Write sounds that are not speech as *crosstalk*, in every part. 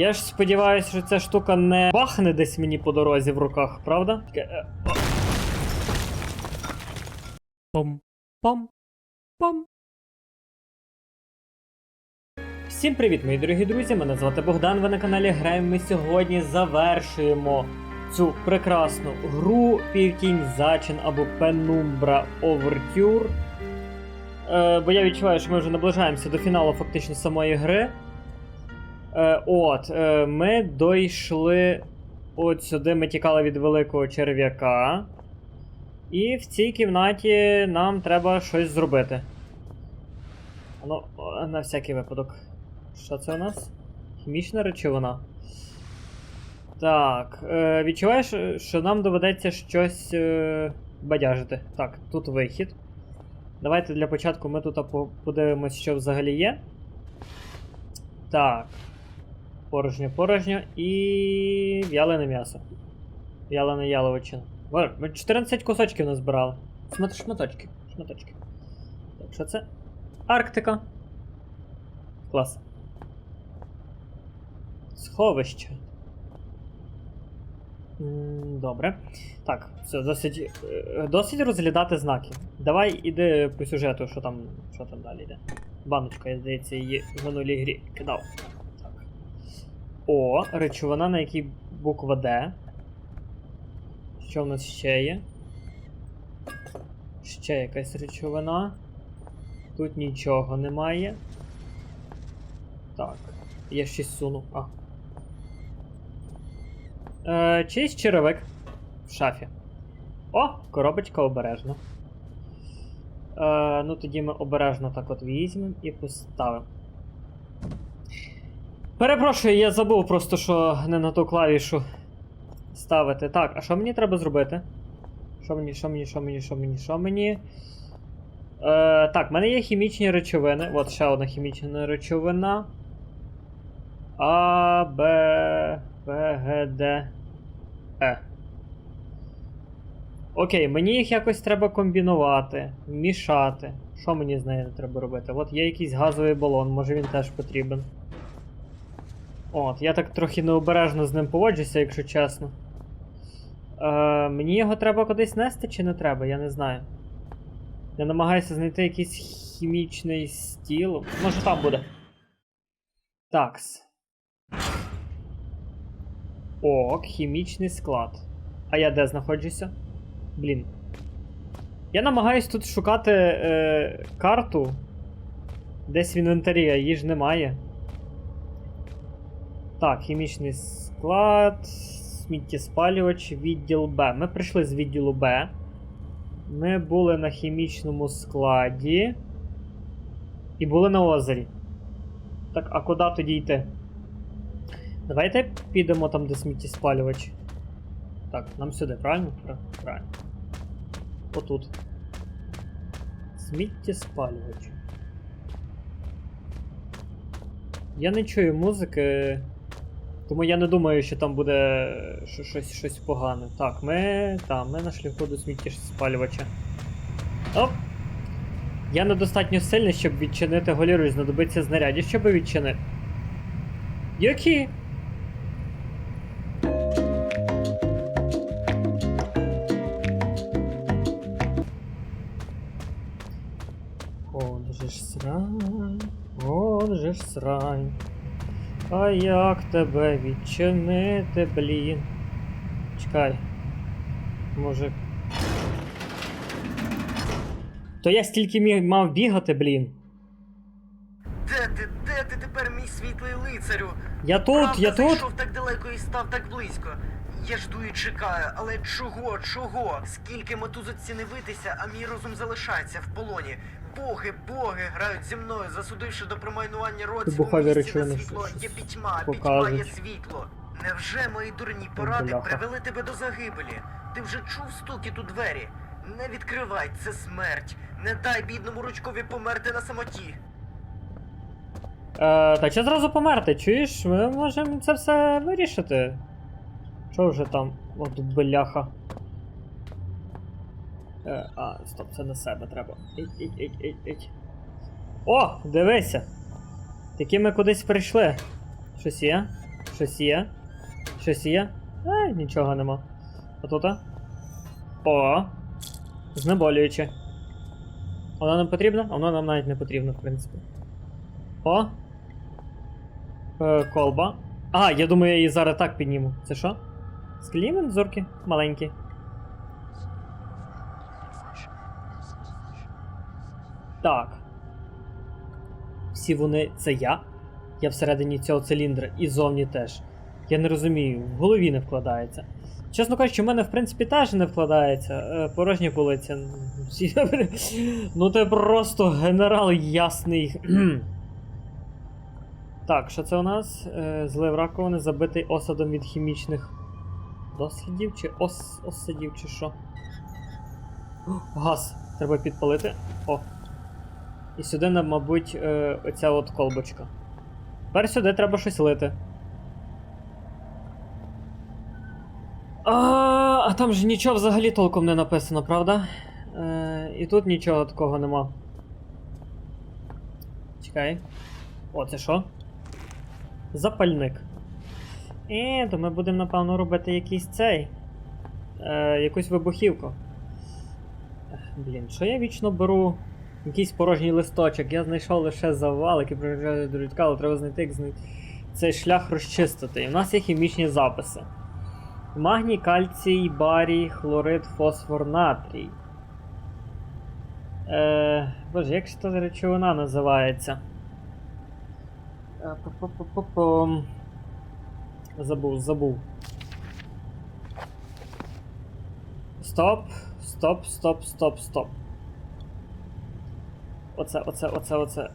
Я ж сподіваюся, що ця штука не бахне десь мені по дорозі в руках, правда? Е, о. Пом, пом, пом. Всім привіт, мої дорогі друзі! Мене звати Богдан. Ви на каналі Граємо. Ми сьогодні завершуємо цю прекрасну гру Півтінь Зачин або Penumbra Overture. Е, бо я відчуваю, що ми вже наближаємося до фіналу фактично самої гри. Е, от, е, ми дійшли от сюди, ми тікали від великого черв'яка. І в цій кімнаті нам треба щось зробити. Ну, на всякий випадок. Що це у нас? Хімічна речовина. Так. Е, відчуваєш, що нам доведеться щось е, бадяжити. Так, тут вихід. Давайте для початку ми тут по- подивимось, що взагалі є. Так. Порожньо, порожньо і в'ялене м'ясо. В'ялене яловичина. Ми 14 кусочків назбирали. Смотри, шматочки. Шматочки. Так, що це? Арктика. Клас. Сховище. Добре. Так, все, досить, е, досить розглядати знаки. Давай іди по сюжету, що там, що там далі йде. Баночка, я здається, її в минулій грі кидав. О, речовина, на якій буква Д. Що в нас ще є? Ще якась речовина. Тут нічого немає. Так. Я щось суну. А. Е, чийсь черевик в шафі. О, коробочка обережно. Е, ну тоді ми обережно так от візьмемо і поставимо. Перепрошую, я забув просто, що не на ту клавішу ставити. Так, а що мені треба зробити? Що мені, що мені, що мені, що мені, що мені? Е, так, в мене є хімічні речовини. От ще одна хімічна речовина. А, Б, В, Г, Д, Е. Окей, мені їх якось треба комбінувати, мішати. Що мені з нею треба робити? От є якийсь газовий балон, може він теж потрібен. От, я так трохи необережно з ним поводжуся, якщо чесно. Е, мені його треба кудись нести чи не треба, я не знаю. Я намагаюся знайти якийсь хімічний стіл. Може там буде. Такс. Ок, хімічний склад. А я де знаходжуся? Блін. Я намагаюсь тут шукати е, карту. Десь в інвентарі, а її ж немає. Так, хімічний склад, сміттєспалювач, відділ Б. Ми прийшли з відділу Б. Ми були на хімічному складі. І були на озері. Так, а куди тоді йти? Давайте підемо там, де сміттєспалювач. Так, нам сюди, правильно? Пра- Правильно. Отут. Сміттєспалювач. Я не чую музики. Тому я не думаю, що там буде щось, щось погане. Так, ми. Там, ми на шляху до сміттєспалювача. Оп! Я недостатньо сильний, щоб відчинити голіру і знадобиться знаряддя, щоб відчинити. Які? Он же ж срань, он же ж срань. А як тебе відчинити, блін? Чекай. Може. То я стільки міг мав бігати, блін. Де ти, де ти тепер, мій світлий лицарю? Я тут, Правда, я тут. зайшов так далеко і став так близько. Я жду і чекаю, але чого, чого? Скільки мотузить цінивитися, а мій розум залишається в полоні. Боги, боги грають зі мною, засудивши до промайнування роців у місці, де світло є пітьма, пітьма є світло. Невже мої дурні поради привели тебе до загибелі? Ти вже чув стукіт у двері? Не відкривай, це смерть. Не дай бідному ручкові померти на самоті. Е, та чи зразу померти? Чуєш? Ми можемо це все вирішити. Що вже там? От бляха. Е, а, стоп, це на себе треба. Іть, іть, іть, іть, іть. О, дивися! Таки ми кудись прийшли. Щось є? Щось є? Щось є? Ай, нічого нема. А тут? О! Знеболююче. Воно нам потрібно? Воно нам навіть не потрібно, в принципі. О! Е, колба. А, я думаю, я її зараз так підніму. Це що? Скільні мензурки? Маленькі. Так. Всі вони. Це я? Я всередині цього циліндра і зовні теж. Я не розумію, в голові не вкладається. Чесно кажучи, в мене в принципі теж не вкладається. Е, порожня полиця. *laughs* Ну ти просто генерал ясний. *clears throat* так, що це у нас? Е, злив раковини, забитий осадом від хімічних дослідів чи ос осадів, чи що? О, Газ. Треба підпалити. О. І сюди нам, мабуть, е, оця от колбочка. Тепер сюди треба щось лити. А, а там ж нічого взагалі толком не написано, правда? Е, і тут нічого такого нема. Чекай. О, це що? Запальник. Е, то ми будемо, напевно, робити якийсь цей. Е, якусь вибухівку. Блін, що я вічно беру якийсь порожній листочок. Я знайшов лише завал, який приїжджає до людка, але треба знайти, як знайти цей шлях розчистити. І в нас є хімічні записи. Магній, кальцій, барій, хлорид, фосфор, натрій. Е, боже, як ж та речовина називається? Е, пу-пу-пу-пу-пум. Забув, забув. Стоп, стоп, стоп, стоп, стоп. Оце, оце, оце, оце.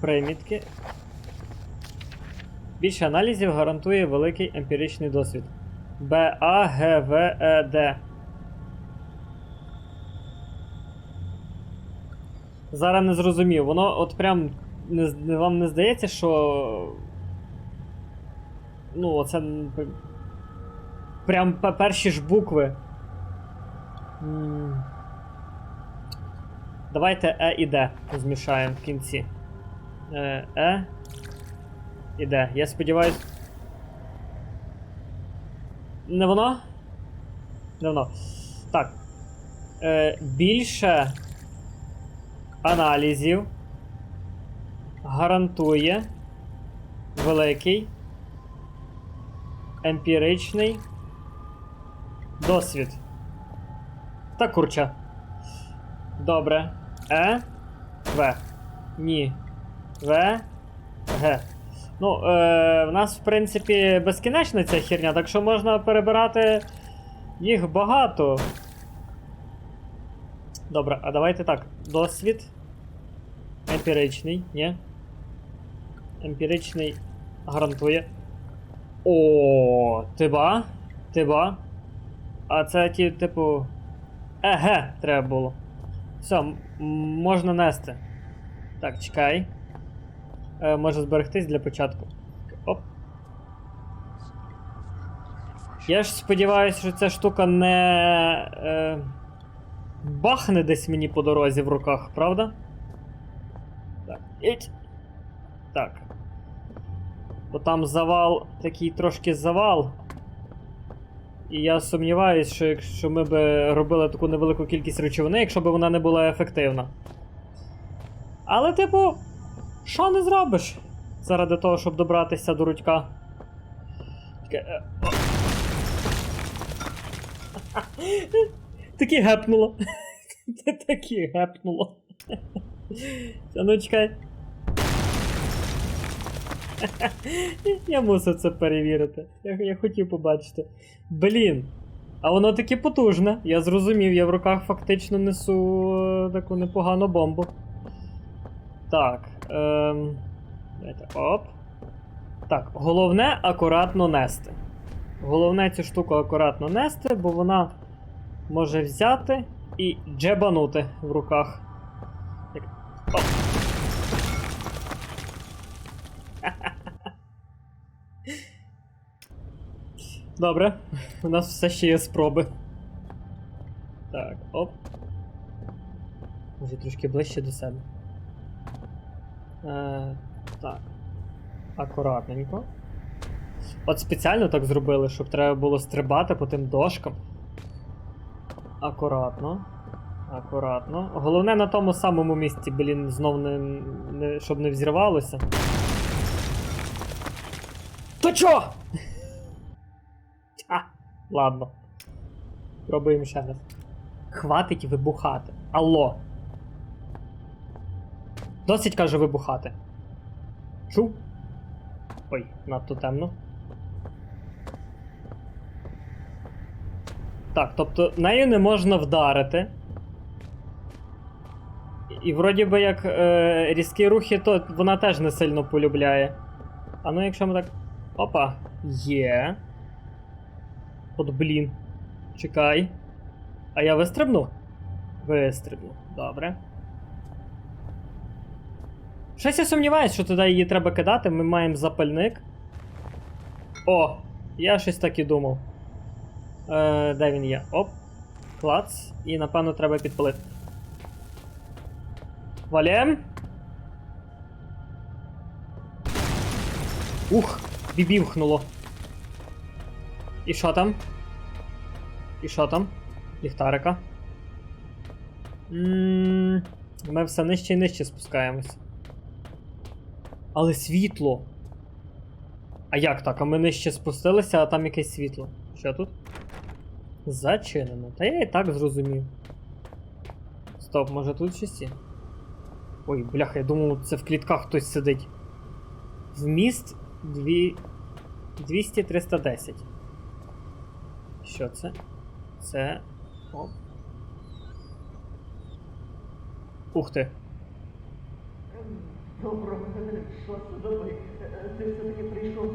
Примітки. Більше аналізів гарантує великий емпіричний досвід. Б, А, Г, В, Е, Д. Зараз не зрозумів. Воно от прям. Не, вам не здається, що. Ну, оце. Прям перші ж букви. Давайте Е і Д змішаємо в кінці. Е, Е. І Д. Я сподіваюсь. Не воно? Не воно. Так. Е, більше аналізів гарантує великий емпіричний досвід. Та курча. Добре. Е. В. Ні. В. Г. Ну, е, в нас, в принципі, безкінечна ця херня, так що можна перебирати їх багато. Добре, а давайте так. Досвід. Емпіричний, ні? Емпіричний гарантує. О, тиба? Тиба? А це ті, типу. Еге, треба було. Все, можна нести. Так, чекай. Е, може зберегтись для початку. Оп. Я ж сподіваюся, що ця штука не. Е, бахне десь мені по дорозі в руках, правда? Так. Іть. Так. Бо там завал, такий трошки завал. І я сумніваюсь, що якщо ми б робили таку невелику кількість речовини, якщо б вона не була ефективна. Але, типу, що не зробиш заради того, щоб добратися до рудька? Е. *laughs* Такі гепнуло. *laughs* Такі гепнуло. *laughs* Ну чекай. Я мусив це перевірити. Я, я хотів побачити. Блін. А воно таки потужне. Я зрозумів, я в руках фактично несу е, таку непогану бомбу. Так. Ем... Давайте. Оп. Так, головне акуратно нести. Головне цю штуку акуратно нести, бо вона може взяти і джебанути в руках. Оп. Добре, у нас все ще є спроби. Так, оп. Може трошки ближче до себе. Е, так. Акуратненько. От спеціально так зробили, щоб треба було стрибати по тим дошкам. Акуратно. Акуратно. Головне на тому самому місці, блін, знов не, не, щоб не взірвалося. То чо? Ладно. Пробуємо ще раз. Хватить вибухати. Алло. Досить каже вибухати. Чув? Ой, надто темно. Так, тобто нею не можна вдарити. І вроді би як е, різкі рухи, то вона теж не сильно полюбляє. А ну якщо ми так. Опа, є. От блін. Чекай. А я вистрибну? Вистрибну. Добре. Щось я сумніваюся, що туди її треба кидати. Ми маємо запальник. О! Я щось так і думав. Е, де він є? Оп. Клац. І напевно треба підпалити. Валєм. Ух, бібівхнуло. І що там? І що там? Ліхтарика. Ммм. Ми все нижче і нижче спускаємось. Але світло. А як так? А ми нижче спустилися, а там якесь світло. Що тут? Зачинено. Та я і так зрозумів. Стоп, може тут щось? Ой, бляха, я думав, це в клітках хтось сидить. Вміст 2... 200-310. Що це? Це. Оп. Ух ти. Доброго, що добре? Ти все-таки прийшов.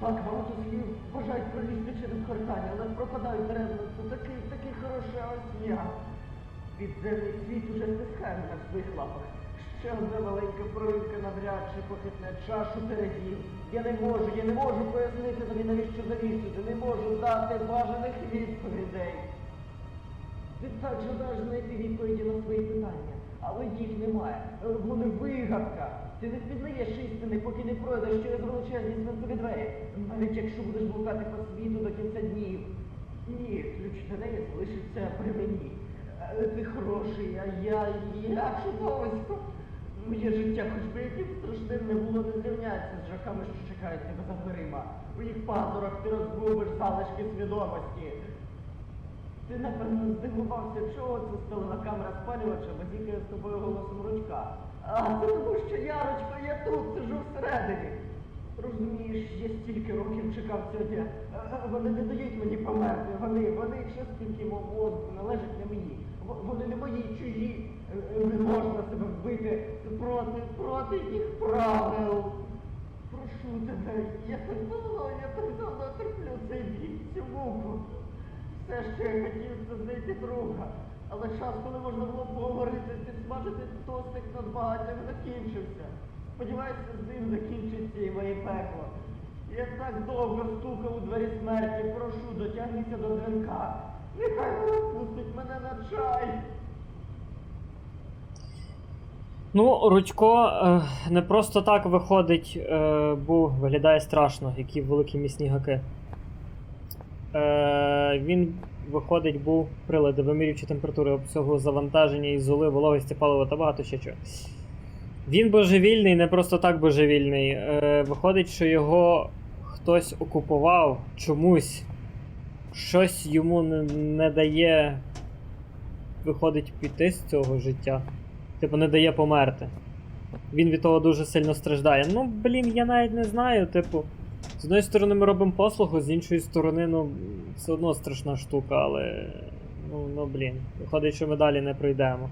Так, багато слів бажають пролізти через кортання, але пропадають даремно. Це такий, такий хороший ось я. Підземний світ уже стискає на своїх лапах. Ще одна маленька проривка навряд чи похитне чашу передів. Я не можу, я не можу пояснити тобі, навіщо завісити, не можу дати бажаних відповідей. Ти так жадаєш знайти відповіді на свої питання, але їх немає. Вони вигадка. Ти не впізнаєш істини, поки не пройдеш через величезні свинцеві двері. Навіть якщо будеш блукати по світу до кінця днів. Ні, ключ до неї залишиться при мені. Е, Ти хороший, а я, я чудовисько. Моє життя, хоч би яким страшним не було, не зрівняється з жахами, що чекають тебе за дверима. У їх пазурах ти розгубиш залишки свідомості. Ти напевно здивувався, чого це сталила камера спалювача, базікає з тобою голосом ручка. А це тому, що я ручка, я тут сижу всередині. Розумієш, я стільки років чекав сьогодні. Е, е, Вони не дають мені померти. Вони, вони частинки мого мозку належать не мені. Вони не мої чужі. Е, Не можна себе вбити проти, проти їх правил. Прошу тебе, я так давно, я так давно терплю цей біль, цю муку. Все, що я хотів, це знайти друга. Але час, коли можна було поговорити, підсмажити тостик над багаттям, закінчився. Сподіваюся, з ним закінчиться і моє пекло. Я так довго стукав у двері смерті, прошу, дотягнися до дзвінка. Нехай вона пустить мене на чай. Ну, Рудько е, не просто так виходить, е, бо виглядає страшно, які великі місні гаки. Е, він виходить, був прилади, вимірюючи температури обсягу завантаження і золи, вологості, палива та багато ще чого. Він божевільний, не просто так божевільний. Виходить, що його хтось окупував чомусь. Щось йому не дає, виходить, піти з цього життя. Типу, не дає померти. Він від того дуже сильно страждає. Ну, блін, я навіть не знаю, типу. З одної сторони ми робимо послугу, з іншої сторони, ну, все одно страшна штука, але. Ну, ну блін. Виходить, що ми далі не пройдемо.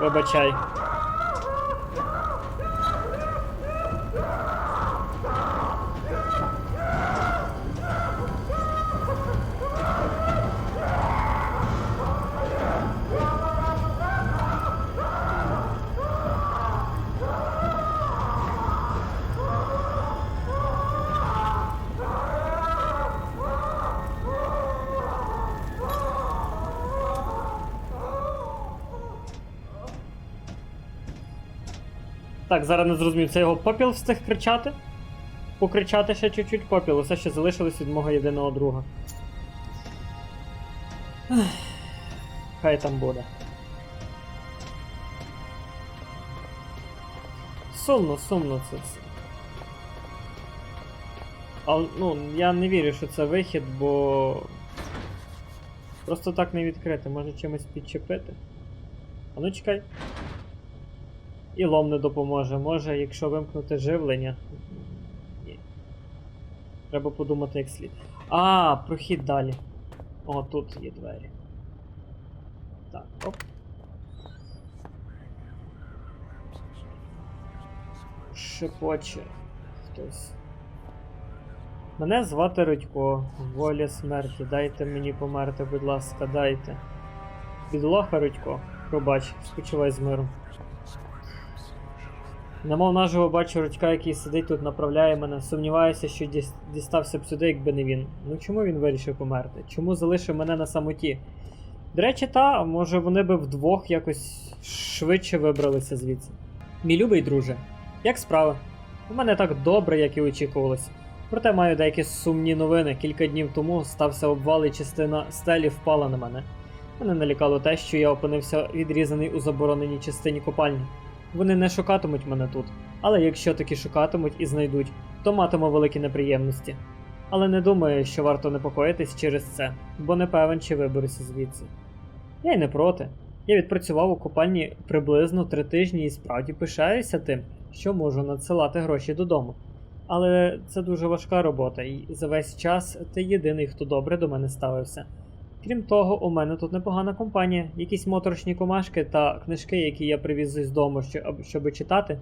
Вибачай. Так, зараз не зрозумів, це його попіл встиг кричати? покричати ще чуть-чуть попіл, усе ще залишилось від мого єдиного друга. Хай там буде. Сумно, сумно це все. Але, ну, я не вірю, що це вихід, бо. Просто так не відкрити, може чимось підчепити. А ну чекай. І лом не допоможе. Може, якщо вимкнути живлення. Ні. Треба подумати як слід. А, прохід далі. О, тут є двері. Так, оп. Шепоче хтось. Мене звати Рудько, воля смерті. Дайте мені померти, будь ласка, дайте. Бідолаха Рудько, пробач, спочивай з миром. Немов наживо бачу Рудька, який сидить тут, направляє мене. Сумніваюся, що дістався б сюди, якби не він. Ну чому він вирішив померти? Чому залишив мене на самоті? До речі, та, може вони би вдвох якось швидше вибралися звідси. Мій любий друже, як справи? У мене так добре, як і очікувалося. Проте маю деякі сумні новини. Кілька днів тому стався обвал і частина стелі впала на мене. Мене налякало те, що я опинився відрізаний у забороненій частині копальні. Вони не шукатимуть мене тут, але якщо таки шукатимуть і знайдуть, то матиму великі неприємності. Але не думаю, що варто непокоїтись через це, бо не певен, чи виберуся звідси. Я й не проти. Я відпрацював у копальні приблизно три тижні і справді пишаюся тим, що можу надсилати гроші додому. Але це дуже важка робота, і за весь час ти єдиний, хто добре до мене ставився. Крім того, у мене тут непогана компанія, якісь моторошні комашки та книжки, які я привіз з дому, щоб читати,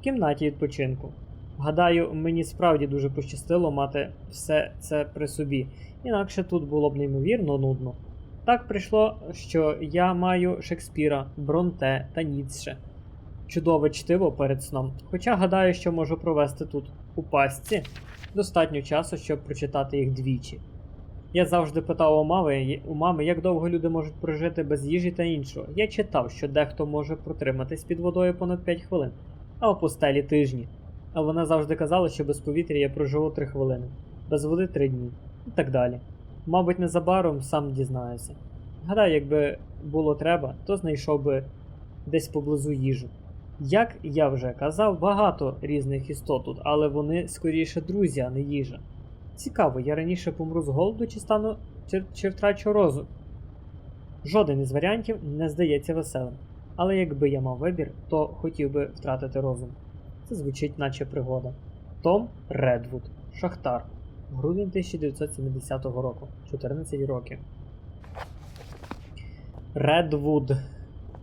в кімнаті відпочинку. Гадаю, мені справді дуже пощастило мати все це при собі, інакше тут було б неймовірно нудно. Так прийшло, що я маю Шекспіра, Бронте та Ніцше. Чудове чтиво перед сном, хоча гадаю, що можу провести тут у пастці достатньо часу, щоб прочитати їх двічі. Я завжди питав у мами, у мами, як довго люди можуть прожити без їжі та іншого. Я читав, що дехто може протриматись під водою понад 5 хвилин, а у постелі тижні. А вона завжди казала, що без повітря я проживу 3 хвилини, без води 3 дні і так далі. Мабуть, незабаром сам дізнаюся. Гадаю, якби було треба, то знайшов би десь поблизу їжу. Як я вже казав, багато різних істот тут, але вони скоріше друзі, а не їжа. Цікаво, я раніше помру з голоду чи стану чи, чи втрачу розум. Жоден із варіантів не здається веселим. Але якби я мав вибір, то хотів би втратити розум. Це звучить наче пригода. Том Редвуд, Шахтар. Грудень 1970 року. 14 років. Редвуд.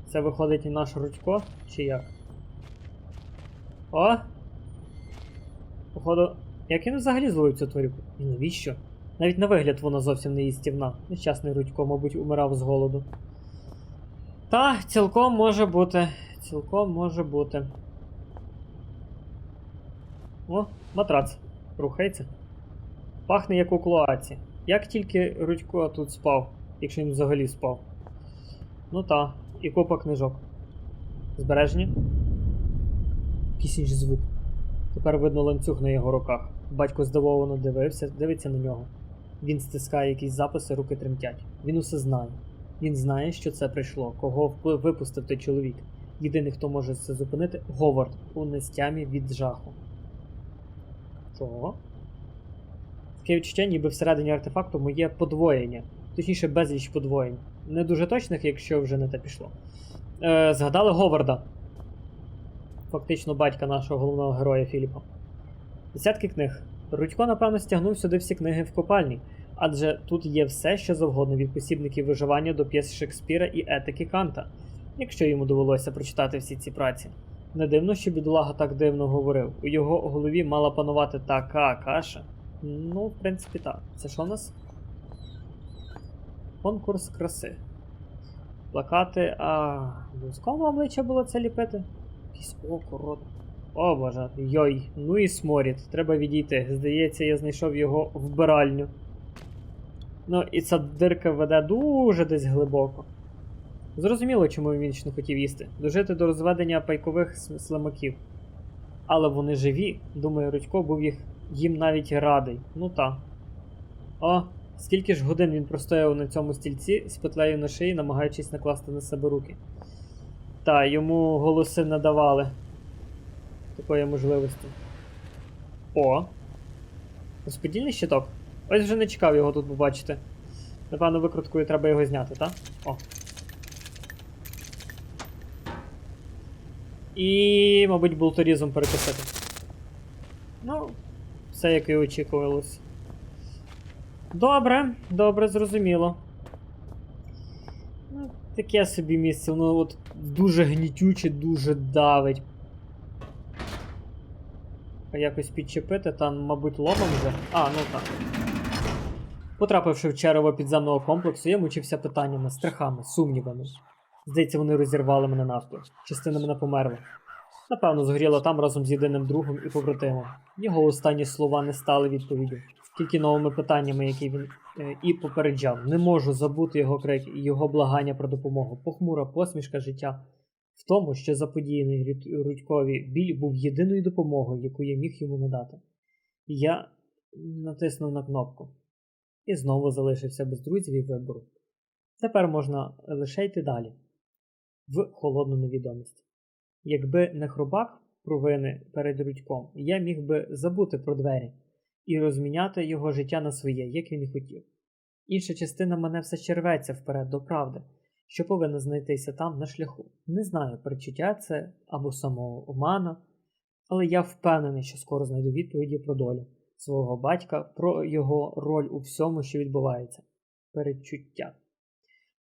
Це виходить і наш Рудько, чи як? О! Походу. Як він взагалі зловив цю тварюку? І навіщо? Навіть на вигляд вона зовсім не їстівна. Нещасний Рудько, мабуть, умирав з голоду. Та, цілком може бути. Цілком може бути. О, матрац. Рухається. Пахне як у клоаці. Як тільки Рудько тут спав, якщо він взагалі спав. Ну та, і купа книжок. Збережені? Якийсь звук. Тепер видно ланцюг на його руках. Батько здивовано дивився, дивиться на нього. Він стискає якісь записи, руки тремтять. Він усе знає. Він знає, що це прийшло, кого випустив той чоловік. Єдиний, хто може це зупинити, Говард у нестямі від жаху. Чого? Таке відчуття, ніби всередині артефакту моє подвоєння, точніше безліч подвоєнь. Не дуже точних, якщо вже не те пішло. Е, згадали Говарда. Фактично батька нашого головного героя Філіпа. Десятки книг. Рудько, напевно, стягнув сюди всі книги в копальні, адже тут є все, що завгодно від посібників виживання до п'єс Шекспіра і етики Канта, якщо йому довелося прочитати всі ці праці. Не дивно, що бідолага так дивно говорив. У його голові мала панувати така каша. Ну, в принципі, так. Це що у нас? Конкурс краси. Плакати, а. Людського обличчя було це ліпити? Якийсь око, рот. О боже, йой, ну і сморід. Треба відійти. Здається, я знайшов його вбиральню. Ну, і ця дирка веде дуже десь глибоко. Зрозуміло, чому він вічно хотів їсти. Дожити до розведення пайкових слимаків. Але вони живі. Думаю, Рудько був їх їм навіть радий. Ну та. О, скільки ж годин він простояв на цьому стільці з петлею на шиї, намагаючись накласти на себе руки. Та, йому голоси не давали такої можливості. О! Розподільний щиток. Ось вже не чекав його тут побачити. Напевно, викруткою треба його зняти, так? О. І, мабуть, болторізом перекусити. Ну, все як і очікувалось. Добре, добре, зрозуміло. Ну, таке собі місце, воно от дуже гнітюче, дуже давить. Якось підчепити, там, мабуть, ломом вже. А, ну так. Потрапивши в черево підземного комплексу, я мучився питаннями, страхами, сумнівами. Здається, вони розірвали мене навпіл. Частина мене померла. Напевно, згоріла там разом з єдиним другом і побратимом. Його останні слова не стали відповіддю, тільки новими питаннями, які він е, і попереджав. Не можу забути його крик і його благання про допомогу. Похмура посмішка життя в тому, що заподіяний Рудькові біль був єдиною допомогою, яку я міг йому надати. Я натиснув на кнопку і знову залишився без друзів і вибору. Тепер можна лише йти далі в холодну невідомість. Якби не хробак провини перед Рудьком, я міг би забути про двері і розміняти його життя на своє, як він і хотів. Інша частина мене все ще рветься вперед до правди, що повинна знайтися там на шляху. Не знаю, перечуття це або самого омана, але я впевнений, що скоро знайду відповіді про долю свого батька, про його роль у всьому, що відбувається. Передчуття.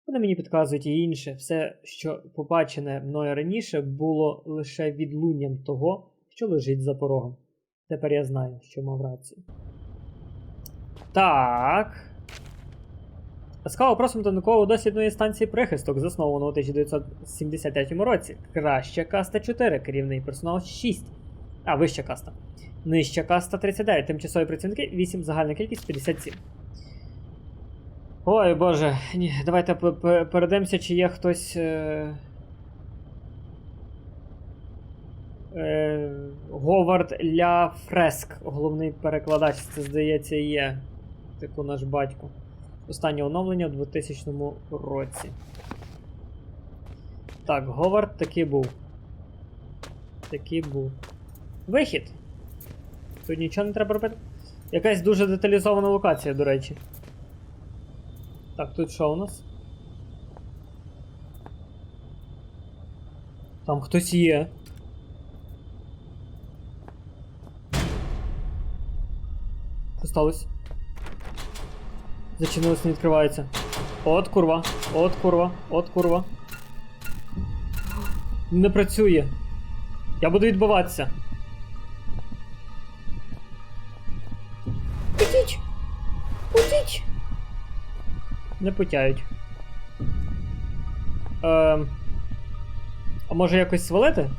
Вони мені підказують і інше. Все, що побачене мною раніше, було лише відлунням того, що лежить за порогом. Тепер я знаю, що мав рацію. Так. Ласкаво просимо до дослідної станції прихисток, засновано у 1973 році. Краща каста 4, керівний персонал 6. А, вища каста. Нижча каста 39, тимчасові працівники 8, загальна кількість 57. Ой боже, ні, давайте п- п- чи є хтось. Е... Е... Говард Ля Фреск, головний перекладач, це здається є. Типу наш батько. Останнє оновлення у 2000 році. Так, Говард таки був. Такий був. Вихід! Тут нічого не треба робити. Якась дуже деталізована локація, до речі. Так, тут що у нас? Там хтось є. Що сталося? Зачинилось, не відкривається. От курва, от курва, от курва. Не працює. Я буду відбиватися. Путіть! Путіть! Не путяють. Ем... А може якось свалити?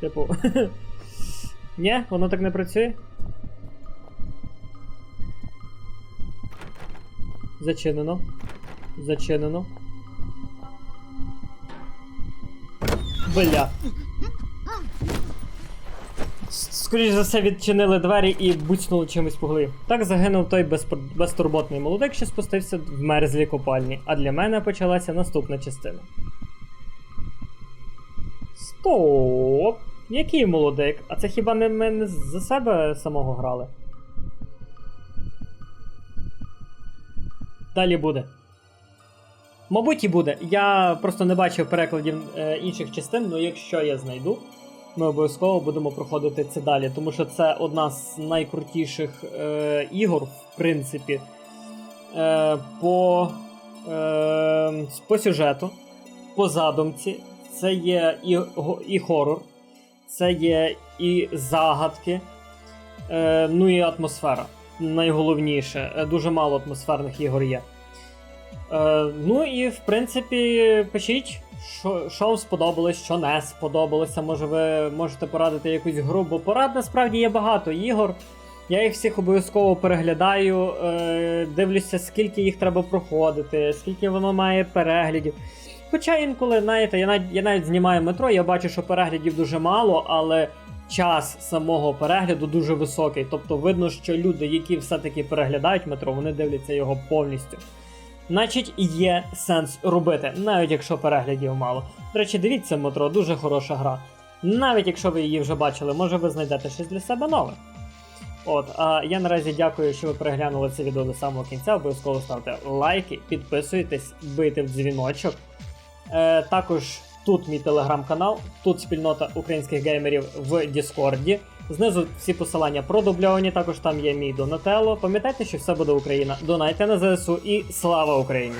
Типу. *laughs* Ні, воно так не працює. Зачинено. Зачинено. Бля. Скоріше за все, відчинили двері і буцнули чимось голові. Так загинув той безтурботний молодик, що спустився в мерзлі копальні, а для мене почалася наступна частина. Стоп! Який молодик? А це хіба не ми не за себе самого грали? Далі буде. Мабуть, і буде. Я просто не бачив перекладів е, інших частин, але якщо я знайду, ми обов'язково будемо проходити це далі, тому що це одна з найкрутіших е, ігор, в принципі, е, по, е, по сюжету, по задумці. Це є і, і хорор, це є і загадки, е, ну і атмосфера. Найголовніше. Е, Дуже мало атмосферних ігор є. Е, ну і в принципі, пишіть, що, що вам сподобалось, що не сподобалося. Може, ви можете порадити якусь гру, бо порад насправді є багато ігор. Я їх всіх обов'язково переглядаю, е, дивлюся, скільки їх треба проходити, скільки воно має переглядів. Хоча інколи, знаєте, я навіть, я навіть знімаю метро, я бачу, що переглядів дуже мало, але час самого перегляду дуже високий. Тобто видно, що люди, які все-таки переглядають метро, вони дивляться його повністю. Значить, є сенс робити, навіть якщо переглядів мало. До речі, дивіться метро, дуже хороша гра. Навіть якщо ви її вже бачили, може ви знайдете щось для себе нове. От, а я наразі дякую, що ви переглянули це відео до самого кінця. Обов'язково ставте лайки, підписуйтесь, бийте в дзвіночок. Е, також тут мій телеграм-канал, тут спільнота українських геймерів в Діскорді. Знизу всі посилання продубльовані, також там є мій Донателло. Пам'ятайте, що все буде Україна. Донайте на ЗСУ і слава Україні!